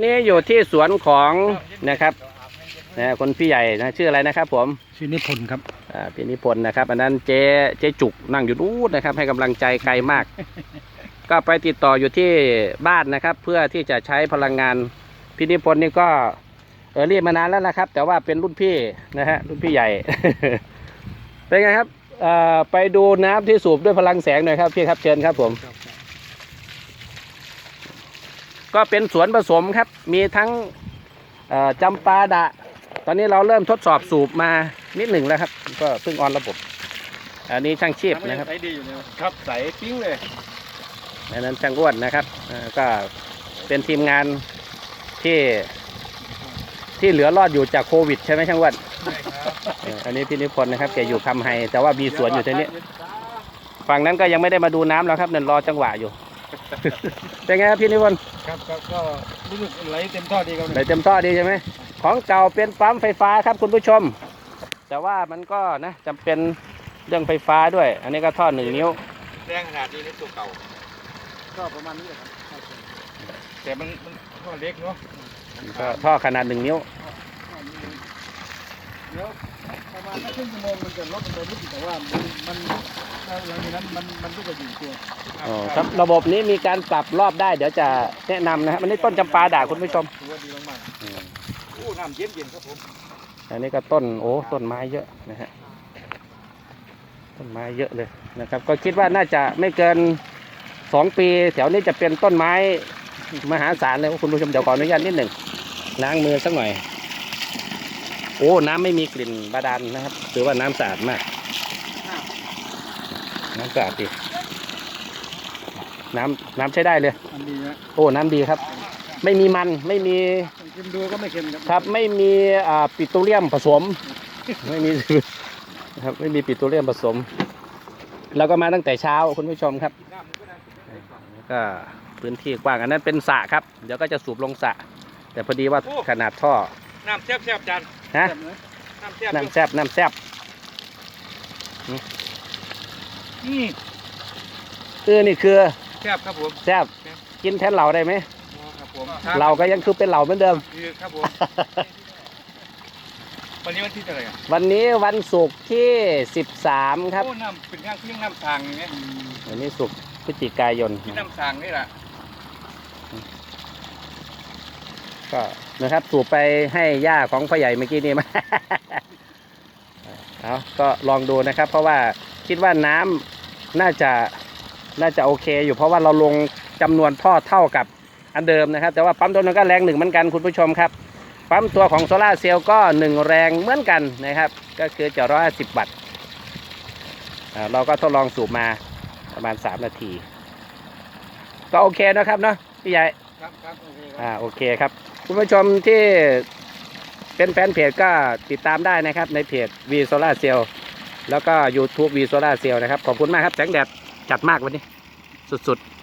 นี่อยู่ที่สวนของนะครับนะคนพี่ใหญ่นะชื่ออะไรนะครับ ผมชื่อนิพนธ์ครับอ่าพี่นิพนธ์นะครับ อันนั้นเจ๊เจ๊จุกนั่งอยู่นู้นนะครับ ให้กำลังใจไกลมาก ก็ไปติดต่ออยู่ที่บ้านนะครับ เพื่อที่จะใช้พลังงานพี่นิพนธ์นี่ก็เออเรียกมานานแล้วนะครับ แต่ว่าเป็นรุ่นพี่นะฮะรุ่นพี่ใหญ่ เป็นไงครับเอ่อไปดูน้ำที่สูบด้วยพลังแสงหน่อยครับพี่ครับเชิญครับผม ก็เป็นสวนผสมครับ มีทั้งเอ่อจำปาดะ ตอนนี้เราเริ่มทดสอบสูบมานิดหนึ่งแล้วครับ ก็เพิ่งออนระบบ อันนี้ช่างชีพนะครับใช้ดีอยู่เนี่ยครับใสปิ้งเลยอันนั้นช่างอ้วนนะครับเอ่อก็เป็นทีมงานที่ที่เหลือรอดอยู่จากโควิดใช่ไหมช่างอ้วนใช่ครับเอ่ออันนี้พี่นิพนธ์นะครับแกอยู่คำไฮแต่ว่ามีสวนอยู่ที่นี้ฝั่งนั้นก็ยังไม่ได้มาดูน้ำแล้วครับเนี่ยรอจังหวะอยู่ เป็นไงครับพี่นิพนธ์ครับก็ก็รู้สึกไหลเต็มท่อดีครับไหลเต็มท่อดีใช่ไหมของเก่าเป็นปั๊มไฟฟ้าครับคุณผู้ชม แต่ว่ามันก็นะจำเป็นเรื่องไฟฟ้าด้วย อันนี้ก็ท่อหนึ่งนิ้วแรงขนาดนี้ในตัวเก่า ก็ประมาณนี้แหละครับแต่มันมันท่อเล็กเนาะก็ท่อขนาดหนึ่งนิ้วเดี๋ยวประมาณสักครึ่งชั่วโมงมันจะลดลงไปนิดแต่ว่ามัน มันหลังจากนั้นมันมันก็จะอยู่ตัวอ๋อครับระบบนี้มีการปรับรอบได้ เดี๋ยวจะแนะนำนะครับอันนี้ต้นจำปาด่าคุณผู้ชมถือว่าดีมากๆโอ้น้ำเย็นเย็นๆครับผมอันนี้ก็ต้นโอ้ต้นไม้เยอะนะฮะต้นไม้เยอะเลยนะครับ ก็คิดว่าน่าจะไม่เกินสองปีแถวนี้จะเป็นต้นไม้มหาศาลเลยคุณผู้ชมเดี๋ยวขออนุญาตนิดหนึ่งล้างมือสักหน่อย โอ้ น้ำไม่มีกลิ่นบาดาลนะครับถือว่าน้ำสะอาดมาก น้ำสะอาดดี น้ำน้ำใช้ได้เลย อันดีนะโอ้น้ำดีครับ ไม่มีมันไม่มีชิมดูก็ไม่เค็มครับครับไม่มีอ่าปิโตรเลียมผสม ไม่มีนะครับไม่มีปิโตรเลียมผสม แล้วก็มาตั้งแต่เช้าคุณผู้ชมครับแล้วก็พื้นที่กว้างอันนั้นเป็นสระครับ เดี๋ยวก็จะสูบลงสระแต่พอดีว่าขนาดท่อ น้ำแซ่บแซ่บๆจานฮะน้ำแซ่บน้ำแซบน้ำแซบ อืมเออนี่คือแซ่บครับผม แซบกินแทนเหล่าได้ไหมครับผมเราก็ยังคือเป็นเหล่าเหมือนเดิม คือครับผม วันนี้วันที่เท่าไหร่อะวันนี้วันศุกร์ที่ 13 ครับ โอ้น้ำเป็นย่างเครื่องน้ำทางอย่างเงี้ยวันนี้ศุกร์พฤศจิกายนที่น้ำทางนี่แหละก็นะครับสูบไปให้ย่าของพ่อใหญ่เมื่อกี้นี่มา เอาก็ลองดูนะครับ เพราะว่าคิดว่าน้ำ น่าจะน่าจะโอเคอยู่เพราะว่าเราลงจำนวนท่อเท่ากับอันเดิมนะครับ แต่ว่าปั๊มตัวนั้นก็แรงหนึ่งเหมือนกันคุณผู้ชมครับปั๊มตัวของโซลาร์เซลล์ก็หนึ่งแรงเหมือนกันนะครับ ก็คือจะร้อยสิบวัตต์อ่าเราก็ทดลองสูบมาประมาณ 3 นาที ก็โอเคนะครับเนาะพี่ใหญ่ครับครับโอเคครับอ่าโอเคครับ คุณผู้ชมที่เป็นแฟนเพจก็ติดตามได้นะครับในเพจ V Solar Cell แล้วก็ YouTube V Solar Cell นะครับ ขอบคุณมากครับแสงแดดจัดมากวันนี้ สุดๆ